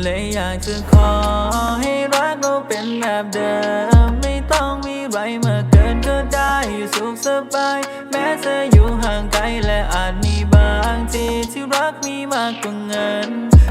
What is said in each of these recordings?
เลยอยากจะขอให้รักเราเป็นแบบเดิม ไม่ต้องมีไรมาเกินก็ได้อยู่สุขสบาย แม้เธออยู่ห่างไกลและอาจมีบางทีที่รักมีมากกว่าเงิน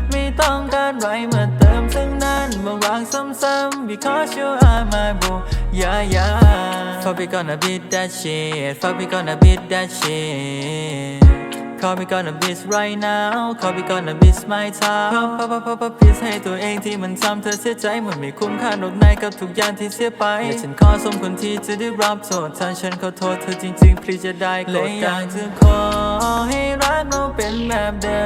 ไม่ต้องการไรมาเติมทั้งนั้นมารักซ้ำๆ because you are my boo yeah yeah Fuck we gonna beat that shit Fuck we gonna beat that shit Call me gonna miss right now Call me gonna miss my time พอพอพอพอพิสให้ตัวเองที่มันทำเธอเสียใจมันไม่คุ้มค่าหนกในกับทุกอย่างที่เสียไปและฉันขอสมควรที่จะได้รับโทษถ้าฉันขอโทษเธอจริงๆพรีจะได้โกรธกันอยากจะขอให้รักเราเป็นแบบเดิ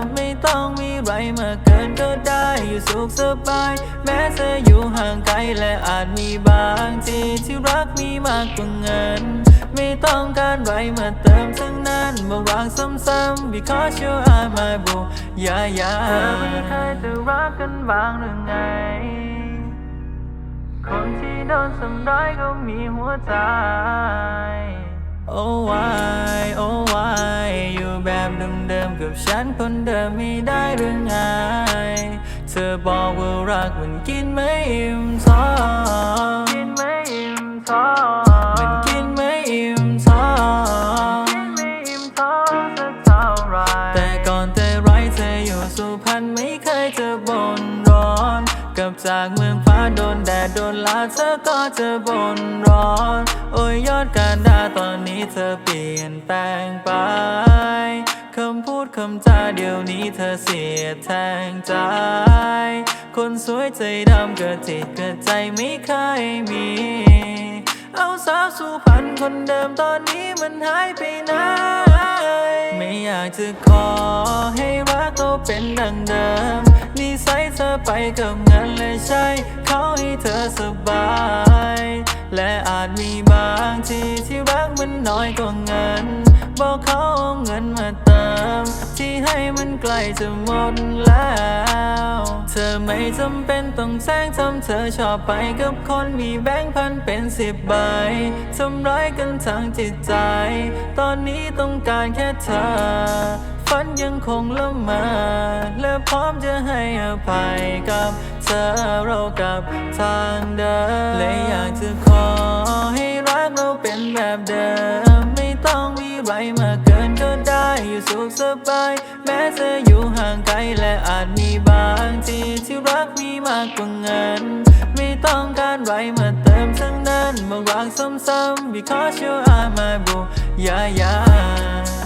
มไม่ต้องมีไรมากเกินก็ได้อยู่สุขสบาย แม้เธออยู่ห่างไกลและอาจมีบางทีที่รักมีมากกว่าเงิน ไม่ต้องการไรมาเติมทั้งนั้นมารักซ้ำๆ because you are my boo yeah yeah เธอไม่เคยจะรักกันบ้างหรือไง คนที่โดนทำร้ายก็มีหัวใจ Oh why oh why อยู่แบบเดิมๆกับฉันคนเดิมไม่ได้หรือไง เธอบอกว่ารักมันกินไม่อิ่มท้อง พรรณไม่เคยจะบ่นร้อน กลับจากเมืองฟ้าโดนแดดโดนลาเธอก็จะบ่นร้อน โอ้ยยอดการด่าตอนนี้เธอเปลี่ยนแปลงไปคำพูดคำจาเดี๋ยวนี้เธอเสียแทงใจ คนสวยใจดำเกิดจิตเกิดใจไม่เคยมี เอาสาวสุพรรณคนเดิมตอนนี้มันหายไปไหน ไม่อยากจะขอให้ เป็นดังเดิมนิสัยเธอไปกับเงินและใช้เขาให้เธอสบาย และอาจมีบางทีที่รักมันน้อยกว่าเงิน บอกเขาเอาเงินมาเติม ที่ให้มันใกล้จะหมดแล้ว เธอไม่จำเป็นต้องแซงทำเธอชอบไปกับคนมีแบงค์พันเป็นสิบใบทำร้ายกันทางจิตใจ ตอนนี้ต้องการแค่เธอ ฝันยังคงละเมอและพร้อมจะให้อภัยกับเธอเรากับทางเดิมเลยอยากจะขอให้รักเราเป็นแบบเดิม ไม่ต้องมีไรมาเกินก็ได้อยู่สุขสบาย แม้เธออยู่ห่างไกลและอาจมีบางทีที่รักมีมากกว่าเงิน ไม่ต้องการไรมาเติมทั้งนั้นมารักซ้ำๆ because you are my boo yeah yeah